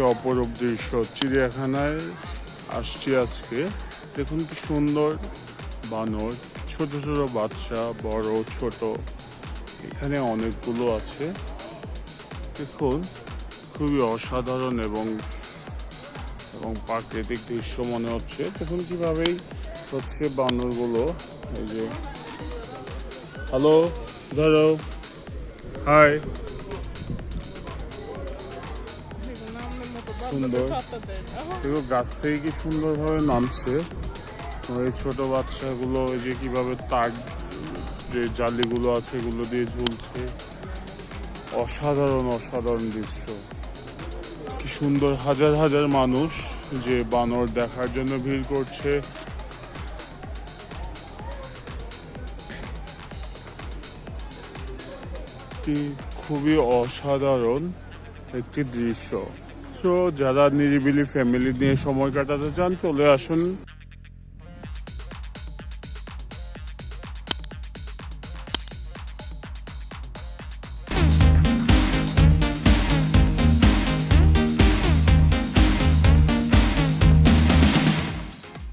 অপরূপ দৃশ্য চিড়িয়াখানায় আসছি আজকে। দেখুন কি সুন্দর বানর, ছোট ছোট বাচ্চা, বড়, ছোট। এখানে অনেকগুলো আছে। দেখুন, খুবই অসাধারণ এবং এবং প্রাকৃতিক দৃশ্য মনে হচ্ছে। দেখুন কিভাবেই হচ্ছে বানরগুলো। এই যে, হ্যালো, ধরো, হাই। সুন্দর। এগুলো গাছ থেকে কি সুন্দরভাবে নামছে। ওই ছোট বাচ্চাগুলো ওই যে কীভাবে তার যে জালিগুলো আছে, এগুলো দিয়ে ঝুলছে। অসাধারণ অসাধারণ দৃশ্য। কি সুন্দর, হাজার হাজার মানুষ যে বানর দেখার জন্য ভিড় করছে। খুবই অসাধারণ একটি দৃশ্য। যারা নিরিবিলি ফ্যামিলি নিয়ে সময় কাটাতে চান চলে আসুন।